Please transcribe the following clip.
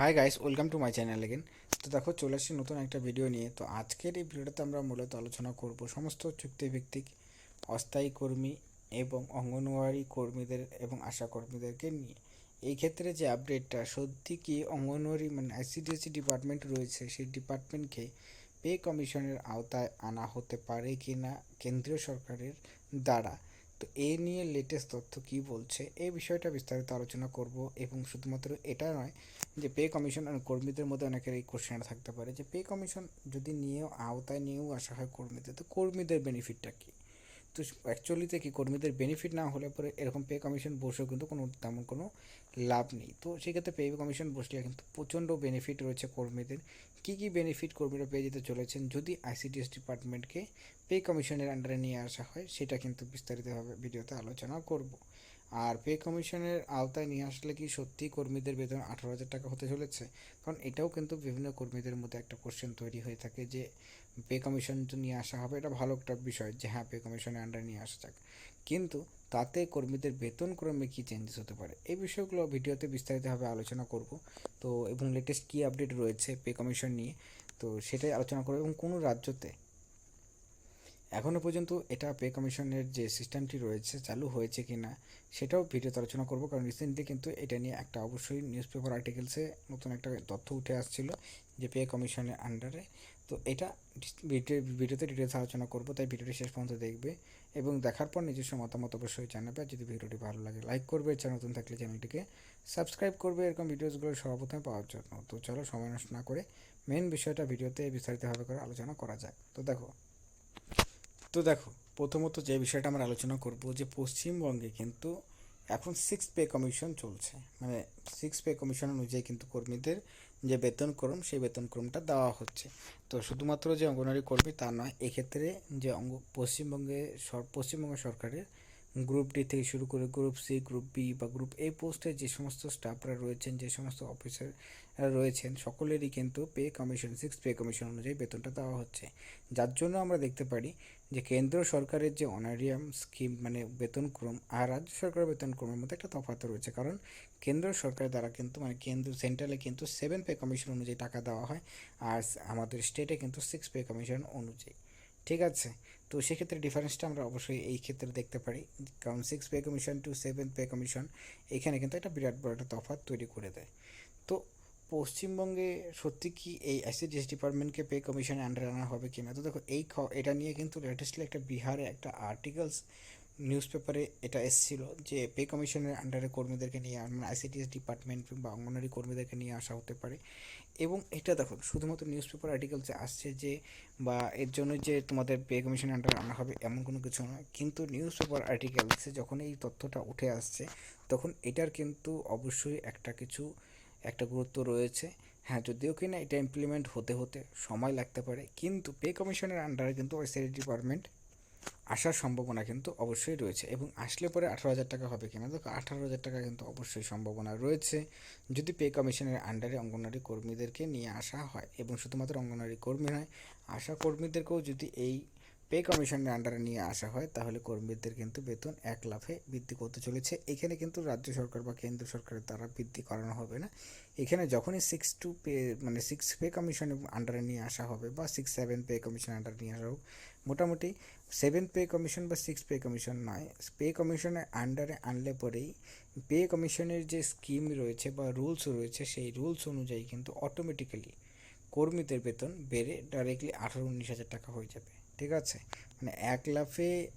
Hi guys welcome to my channel again তো দেখো, চলে আসছি নতুন একটা ভিডিও নিয়ে। তো আজকের এই ভিডিওটাতে আমরা মূলত আলোচনা করব সমস্ত চুক্তিভিত্তিক অস্থায়ী কর্মী এবং অঙ্গনওয়াড়ি কর্মীদের এবং আশা কর্মীদেরকে নিয়ে। এই ক্ষেত্রে যে আপডেটটা সত্যি কি অঙ্গনওয়াড়ি মানে আইসিডিএসি ডিপার্টমেন্ট রয়েছে, সেই ডিপার্টমেন্টকে পে কমিশনের আওতায় আনা হতে পারে কি না কেন্দ্রীয় সরকারের দ্বারা? তো এ নিয়ে লেটেস্ট তথ্য কি বলছে এই বিষয়টা বিস্তারিত আলোচনা করব এবং শুধুমাত্র এটা নয় যে পে কমিশন আর কর্মীদের মধ্যে অনেকের এই কোশ্চেন থাকতে পারে যে পে কমিশন যদি নিয়েও আওতায় নিয়েও আসা হয় কর্মীদের, তো কর্মীদের বেনিফিটটা কী? তো অ্যাকচুয়ালিতে কি কর্মীদের বেনিফিট না হলে পরে এরকম পে কমিশন বসেও কিন্তু কোনো তেমন কোনো লাভ নেই। তো সেক্ষেত্রে পে কমিশন বসলে কিন্তু প্রচণ্ড বেনিফিট রয়েছে কর্মীদের। কি কি বেনিফিট কর্মীরা পেয়ে যেতে চলেছেন? যদি আইসিডিএস ডিপার্টমেন্টকে পে কমিশনের আন্ডারে নিয়ে আসা হয়, সেটা কিন্তু বিস্তারিতভাবে ভিডিওতে আলোচনা করব। আর পে কমিশনের আওতায় নিয়ে আসলে কি সত্যিই কর্মীদের বেতন আঠারো হাজার টাকা হতে চলেছে? কারণ এটাও কিন্তু বিভিন্ন কর্মীদের মধ্যে একটা কোশ্চেন তৈরি হয়ে থাকে যে পে কমিশন তো নিয়ে আসা হবে, এটা ভালো একটা বিষয় যে হ্যাঁ পে কমিশনের আন্ডারে নিয়ে আসা যাক। কিন্তু তাতে কর্মীদের বেতন ক্রমে কী চেঞ্জেস হতে পারে? এই বিষয়গুলো ভিডিওতে বিস্তারিতভাবে আলোচনা করব। তো, এবং লেটেস্ট কী আপডেট রয়েছে পে কমিশন নিয়ে? তো, সেটাই আলোচনা করব। এবং কোনো রাজ্যতে এখনও পর্যন্ত এটা পে কমিশনের যে সিস্টেমটি রয়েছে, চালু হয়েছে কি না সেটাও ভিডিওতে আলোচনা করব। কারণ রিসেন্টলি কিন্তু এটা নিয়ে একটা অবশ্যই নিউজ পেপার আর্টিকেলসে নতুন একটা তথ্য উঠে আসছিল যে পে কমিশনের আন্ডারে তো এটা ভিডিও, ভিডিওতে ডিটেলস আলোচনা করব, তাই ভিডিওটি শেষ পর্যন্ত দেখবে এবং দেখার পর নিজস্ব মতামত অবশ্যই জানাবে। আর যদি ভিডিওটি ভালো লাগে লাইক করবে চ্যানেল নতুন থাকলে চ্যানেলটিকে সাবস্ক্রাইব করবে। এরকম ভিডিওসগুলো সর্বপ্রথমে পাওয়ার জন্য। তো চলো সময় নষ্ট না করে মেন বিষয়টা ভিডিওতে বিস্তারিতভাবে করে আলোচনা করা যাক। তো দেখো তো দেখো, প্রথমত যে বিষয়টা আমরা আলোচনা করব যে পশ্চিমবঙ্গে কিন্তু এখন সিক্স পে কমিশন চলছে। মানে সিক্স পে কমিশন অনুযায়ী কিন্তু কর্মীদের যে বেতনক্রম সেই বেতনক্রমটা দেওয়া হচ্ছে। তো শুধুমাত্র যে অঙ্গনওয়াড়ি কর্মী তা নয়, এক্ষেত্রে যে অঙ্গ, পশ্চিমবঙ্গে পশ্চিমবঙ্গ সরকারের গ্রুপ ডি থেকে শুরু করে গ্রুপ সি গ্রুপ বি বা গ্রুপ এ পোস্টে যে সমস্ত স্টাফরা রয়েছেন, যে সমস্ত অফিসার রয়েছেন, সকলেরই কিন্তু pay commission six pay commission অনুযায়ী বেতনটা দেওয়া হচ্ছে। যার জন্য আমরা দেখতে পারি যে কেন্দ্র সরকারের যে অনারিয়াম স্কিম মানে বেতনক্রম, আর রাজ্য সরকারের বেতনক্রমের মধ্যে একটা তফাৎ রয়েছে। কারণ কেন্দ্র সরকার দ্বারা কিন্তু মানে কেন্দ্র সেন্ট্রালে কিন্তু সেভেন পে কমিশন অনুযায়ী টাকা দেওয়া হয়, আর আমাদের স্টেটে কিন্তু সিক্স পে কমিশন অনুযায়ী। ঠিক আছে? তো সেক্ষেত্রে ডিফারেন্সটা আমরা অবশ্যই এই ক্ষেত্রে দেখতে পারি। কারণ six pay commission to seven pay commission এখানে কিন্তু একটা বিরাট বড় একটা তফাৎ তৈরি করে দেয়। তো পশ্চিমবঙ্গে সত্যি কি এই অ্যাসিডিস ডিপার্টমেন্টকে পে কমিশন আন্ডারে আনা হবে কি না তো দেখো এই এটা নিয়ে কিন্তু লেটেস্টলি একটা বিহারে একটা আর্টিকেলস নিউজ পেপারে এটা এসেছিল যে পে কমিশনের আন্ডারে কর্মীদেরকে নিয়ে মানে আইসিডিএস ডিপার্টমেন্ট বা অঙ্গনারী কর্মীদেরকে নিয়ে আসা হতে পারে। এবং এটা দেখো শুধুমাত্র নিউজ পেপার আর্টিকেল যে আসছে যে বা এর জন্য যে তোমাদের পে কমিশনের আন্ডারে আনা হবে এমন কোনো কিছু নয়। কিন্তু নিউজ পেপার আর্টিকেলসে যখন এই তথ্যটা উঠে আসছে, তখন এটার কিন্তু অবশ্যই একটা কিছু, একটা গুরুত্ব রয়েছে। হ্যাঁ যদিও কি না এটা ইমপ্লিমেন্ট হতে হতে সময় লাগতে পারে, কিন্তু পে কমিশনের আন্ডারে কিন্তু ওয়েস্টারি ডিপার্টমেন্ট আসার সম্ভাবনা কিন্তু অবশ্যই রয়েছে এবং আসলে পরে আঠারো হাজার টাকা হবে কিনা দেখো, আঠারো হাজার টাকা কিন্তু অবশ্যই সম্ভাবনা রয়েছে। যদি পে কমিশনের আন্ডারে অঙ্গনওয়াড়ি কর্মীদেরকে নিয়ে আসা হয় এবং শুধুমাত্র অঙ্গনওয়াড়ি কর্মী নয়, আশা কর্মীদেরকেও যদি এই পে কমিশনের আন্ডারে নিয়ে আসা হয়, তাহলে কর্মীদের কিন্তু বেতন এক লাফে বৃদ্ধি করতে চলেছে। এখানে কিন্তু রাজ্য সরকার বা কেন্দ্র সরকারের দ্বারা বৃদ্ধি করানো হবে না। এখানে যখনই সিক্স টু পে মানে সিক্স পে কমিশন আন্ডারে নিয়ে আসা হবে বা সিক্স সেভেন পে কমিশন আন্ডারে নিয়ে আসা হোক মোটামুটি সেভেন পে কমিশন বা সিক্স পে কমিশন নয়। পে কমিশনের আন্ডারে আনলে পরেই পে কমিশনের যে স্কিম রয়েছে বা রুলস রয়েছে, সেই রুলস অনুযায়ী কিন্তু অটোমেটিক্যালি কর্মীদের বেতন বেড়ে ডাইরেক্টলি আঠারো, উনিশ হাজার টাকা হয়ে যাবে। ঠিক আছে? মানে এক লাফে